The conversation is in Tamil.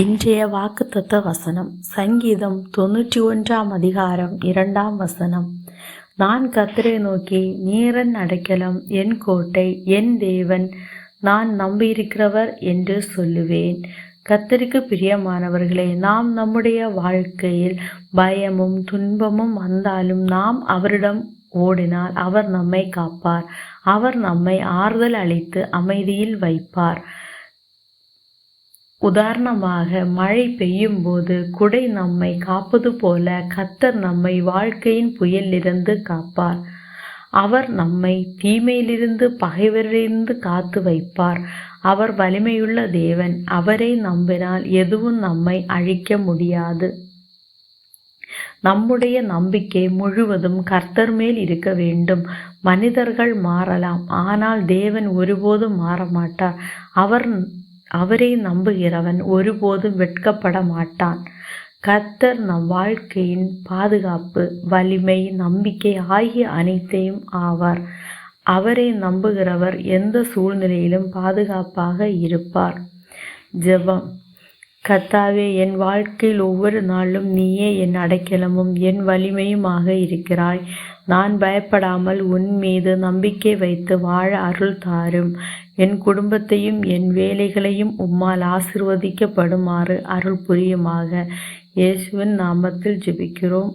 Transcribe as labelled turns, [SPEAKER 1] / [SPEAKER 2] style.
[SPEAKER 1] இன்றைய வாக்குத்தத்த வசனம் சங்கீதம் தொண்ணூற்றி ஒன்றாம் அதிகாரம் இரண்டாம் வசனம். நான் கத்திரை நோக்கி நீரன் அடைக்கலம் என் கோட்டை என் தேவன் நான் நம்பியிருக்கிறவர் என்று சொல்லுவேன். கத்தருக்கு பிரியமானவர்களே நாம் நம்முடைய வாழ்க்கையில் பயமும் துன்பமும் வந்தாலும் நாம் அவரிடம் ஓடினால் அவர் நம்மை காப்பார். அவர் நம்மை ஆறுதல் அளித்து அமைதியில் வைப்பார். உதாரணமாக மழை பெய்யும் போது குடை நம்மை காப்பது போல கத்தர் நம்மை வாழ்க்கையின் புயலிலிருந்து காப்பார். அவர் நம்மை தீமையிலிருந்து பகைவரிலிருந்து காத்து வைப்பார். அவர் வலிமையுள்ள தேவன். அவரை நம்பினால் எதுவும் நம்மை அழிக்க முடியாது. நம்முடைய நம்பிக்கை முழுவதும் கர்த்தர் மேல் இருக்க வேண்டும். மனிதர்கள் மாறலாம். ஆனால் தேவன் ஒருபோதும் மாற மாட்டார் அவர் அவரை நம்புகிறவன் ஒருபோதும் வெட்கப்பட மாட்டான் கர்த்தர் நம் வாழ்க்கையின் பாதுகாப்பு வலிமை நம்பிக்கை ஆகிய அனைத்தையும் ஆவார். அவரை நம்புகிறவர் எந்த சூழ்நிலையிலும் பாதுகாப்பாக இருப்பார். ஜெபம். கத்தாவே என் வாழ்க்கையில் ஒவ்வொரு நாளும் நீயே என் அடைக்கலமும் என் வலிமையுமாக இருக்கிறாய். நான் பயப்படாமல் உன் மீது நம்பிக்கை வைத்து வாழ அருள் தாரும். என் குடும்பத்தையும் என் வேலைகளையும் உம்மால் ஆசிர்வதிக்கப்படுமாறு அருள் புரியுமாக. இயேசுவின் நாமத்தில் ஜெபிக்கிறோம்.